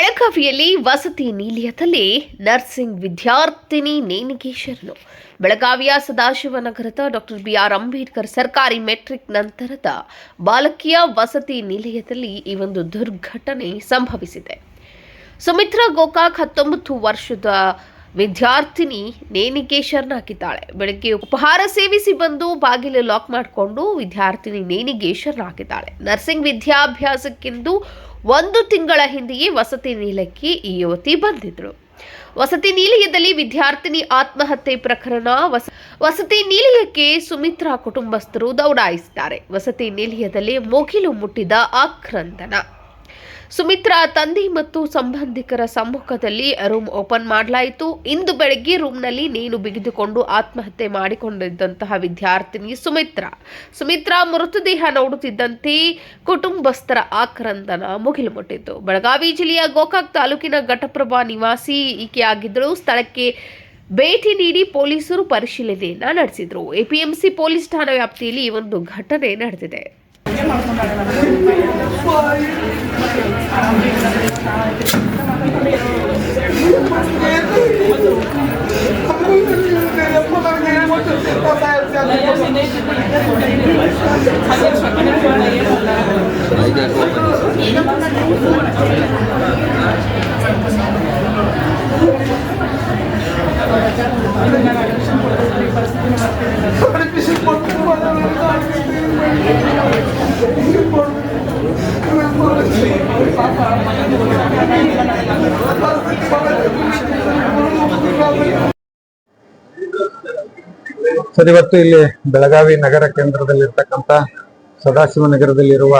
ಬೆಳಗಾವಿಯಲ್ಲಿ ವಸತಿ ನಿಲಯದಲ್ಲಿ ನರ್ಸಿಂಗ್ ವಿದ್ಯಾರ್ಥಿನಿ ನೇಣಿಗೆ ಬೆಳಗಾವಿಯ ಸದಾಶಿವನಗರದ ಡಾಕ್ಟರ್ ಬಿಆರ್ ಅಂಬೇಡ್ಕರ್ ಸರ್ಕಾರಿ ಮೆಟ್ರಿಕ್ ನಂತರದ ಬಾಲಕಿಯ ವಸತಿ ನಿಲಯದಲ್ಲಿ ಈ ಒಂದು ದುರ್ಘಟನೆ ಸಂಭವಿಸಿದೆ. ಸುಮಿತ್ರಾ ಗೋಕಾಕ್ ಹತ್ತೊಂಬತ್ತು ವರ್ಷದ ವಿದ್ಯಾರ್ಥಿನಿ ನೇಣಿಗೆ ಶರಣಾಗಿದ್ದಾಳೆ. ಬೆಳಗ್ಗೆ ಉಪಹಾರ ಸೇವಿಸಿ ಬಂದು ಬಾಗಿಲು ಲಾಕ್ ಮಾಡಿಕೊಂಡು ವಿದ್ಯಾರ್ಥಿನಿ ನೇಣಿಗೆ ಶರಣಾಗಿದ್ದಾಳೆ. ನರ್ಸಿಂಗ್ ವಿದ್ಯಾಭ್ಯಾಸಕ್ಕೆಂದು ಒಂದು ತಿಂಗಳ ಹಿಂದೆಯೇ ವಸತಿ ನಿಲಯಕ್ಕೆ ಈ ಯುವತಿ ಬಂದಿದ್ರು ವಸತಿ ನಿಲಯದಲ್ಲಿ ವಿದ್ಯಾರ್ಥಿನಿ ಆತ್ಮಹತ್ಯೆ ಪ್ರಕರಣ ವಸ- ವಸತಿ ನಿಲಯಕ್ಕೆ ಸುಮಿತ್ರಾ ಕುಟುಂಬಸ್ಥರು ದೌಡಾಯಿಸಿದ್ದಾರೆ. ವಸತಿ ನಿಲಯದಲ್ಲಿ ಮುಗಿಲು ಮುಟ್ಟಿದ ಆಕ್ರಂದನ. ಸುಮಿತ್ರಾ ತಂದೆ ಮತ್ತು ಸಂಬಂಧಿಕರ ಸಮ್ಮುಖದಲ್ಲಿ ರೂಮ್ ಓಪನ್ ಮಾಡಲಾಯಿತು. ಇಂದು ಬೆಳಗ್ಗೆ ರೂಮ್ನಲ್ಲಿ ನೀನು ಬಿಗಿದುಕೊಂಡು ಆತ್ಮಹತ್ಯೆ ಮಾಡಿಕೊಂಡಿದ್ದಂತಹ ವಿದ್ಯಾರ್ಥಿನಿ ಸುಮಿತ್ರಾ. ಸುಮಿತ್ರಾ ಮೃತದೇಹ ನೋಡುತ್ತಿದ್ದಂತೆ ಕುಟುಂಬಸ್ಥರ ಆಕ್ರಂದನ ಮುಗಿಲು ಮುಟ್ಟಿತು ಬೆಳಗಾವಿ ಜಿಲ್ಲೆಯ ಗೋಕಾಕ್ ತಾಲೂಕಿನ ಘಟಪ್ರಭಾ ನಿವಾಸಿ ಈಕೆಯಾಗಿದ್ದಳು ಸ್ಥಳಕ್ಕೆ ಭೇಟಿ ನೀಡಿ ಪೊಲೀಸರು ಪರಿಶೀಲನೆಯನ್ನ ನಡೆಸಿದ್ರು. ಎಪಿಎಂಸಿ ಪೊಲೀಸ್ ಠಾಣಾ ವ್ಯಾಪ್ತಿಯಲ್ಲಿ ಈ ಒಂದು ಘಟನೆ ನಡೆದಿದೆ. Para que ಸರ್, ಇವತ್ತು ಇಲ್ಲಿ ಬೆಳಗಾವಿ ನಗರ ಕೇಂದ್ರದಲ್ಲಿರ್ತಕ್ಕಂಥ ಸದಾಶಿವ ನಗರದಲ್ಲಿರುವ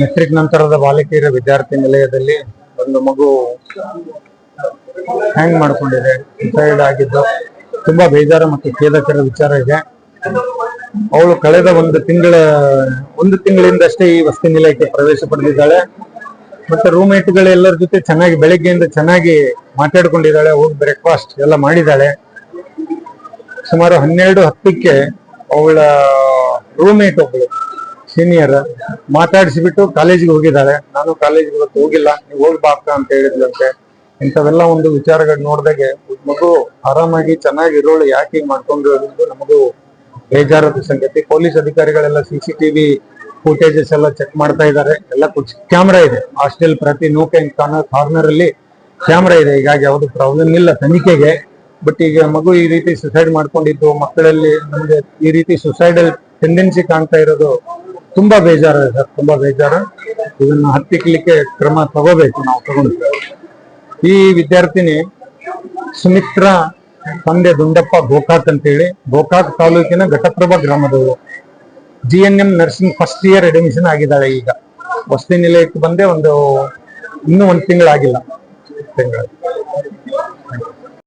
ಮೆಟ್ರಿಕ್ ನಂತರದ ಬಾಲಕಿಯರ ವಿದ್ಯಾರ್ಥಿ ನಿಲಯದಲ್ಲಿ ಒಂದು ಮಗು ಹ್ಯಾಂಗ್ ಮಾಡಿಕೊಂಡಿದೆ ಸುಸೈಡ್ ಆಗಿದ್ದು ತುಂಬಾ ಬೇಜಾರು ಮತ್ತು ಖೇದಕರ ವಿಚಾರ ಇದೆ. ಅವಳು ಕಳೆದ ಒಂದು ತಿಂಗಳ, ಒಂದು ತಿಂಗಳಿಂದಷ್ಟೇ ಈ ವಸತಿ ನಿಲಯಕ್ಕೆ ಪ್ರವೇಶ ಪಡೆದಿದ್ದಾಳೆ. ಮತ್ತೆ ರೂಮ್ಮೇಟ್ಗಳೆಲ್ಲರ ಜೊತೆ ಚೆನ್ನಾಗಿ ಬೆಳಗ್ಗೆಯಿಂದ ಚೆನ್ನಾಗಿ ಮಾತಾಡ್ಕೊಂಡಿದ್ದಾಳೆ, ಹೋಗಿ ಬ್ರೇಕ್ಫಾಸ್ಟ್ ಎಲ್ಲ ಮಾಡಿದ್ದಾಳೆ. ಸುಮಾರು ಹನ್ನೆರಡು ಹತ್ತಕ್ಕೆ ಅವಳ ರೂಮ್ಮೇಟ್ ಒಬ್ಬಳು ಸೀನಿಯರ್ ಮಾತಾಡಿಸಿಬಿಟ್ಟು ಕಾಲೇಜಿಗೆ ಹೋಗಿದ್ದಾಳೆ. ನಾನು ಕಾಲೇಜಿಗೆ ಇವತ್ತು ಹೋಗಿಲ್ಲ, ನೀವು ಹೋಗಿ ಬಾಕ ಅಂತ ಹೇಳಿದ್ಲಂತೆ. ಇಂಥವೆಲ್ಲ ಒಂದು ವಿಚಾರಗಳು ನೋಡಿದಾಗೆ ಮಗು ಆರಾಮಾಗಿ ಚೆನ್ನಾಗಿ ಇರೋಳು ಯಾಕೆ ಮಾಡ್ಕೊಂಡು ನಮಗೂ ಬೇಜಾರದ ಸಂಗತಿ. ಪೊಲೀಸ್ ಅಧಿಕಾರಿಗಳೆಲ್ಲ ಸಿ ಟಿವಿ ಫುಟೇಜಸ್ ಎಲ್ಲ ಚೆಕ್ ಮಾಡ್ತಾ ಇದ್ದಾರೆ. ಎಲ್ಲ ಕ್ಯಾಮ್ರಾ ಇದೆ. ಹಾಸ್ಟೆಲ್ ಪ್ರತಿ ನೂಕೆ ಕಾರ್ನರ್ ಅಲ್ಲಿ ಕ್ಯಾಮ್ರಾ ಇದೆ. ಹೀಗಾಗಿ ಯಾವುದು ಪ್ರಾಬ್ಲಮ್ ಇಲ್ಲ ತನಿಖೆಗೆ. ಬಟ್ ಈಗ ಮಗು ಈ ರೀತಿ ಸುಸೈಡ್ ಮಾಡ್ಕೊಂಡಿದ್ದು, ಮಕ್ಕಳಲ್ಲಿ ನಮಗೆ ಈ ರೀತಿ ಸುಸೈಡಲ್ ಟೆಂಡೆನ್ಸಿ ಕಾಣ್ತಾ ಇರೋದು ತುಂಬಾ ಬೇಜಾರ ಸರ್. ತುಂಬಾ ಬೇಜಾರ. ಇದನ್ನ ಹತ್ತಿಕ್ಲಿಕ್ಕೆ ಕ್ರಮ ತಗೋಬೇಕು ನಾವು ತಗೊಂಡಿದ್ದೇವೆ ಈ ವಿದ್ಯಾರ್ಥಿನಿ ಸುಮಿತ್ರಾ ತಂದೆ ದುಂಡಪ್ಪ ಗೋಕಾಕ್ ಅಂತೇಳಿ. ಗೋಕಾಕ್ ತಾಲೂಕಿನ Ghataprabha ಗ್ರಾಮದವರು. G N M nursing first year admission ಆಗಿದ್ದಾಳೆ ಈಗ. ವಸತಿ ನಿಲಯಕ್ಕೆ ಬಂದೆ ಒಂದು ಇನ್ನೂ ಒಂದು ತಿಂಗಳಾಗಿಲ್ಲ. ತಿಂಗಳ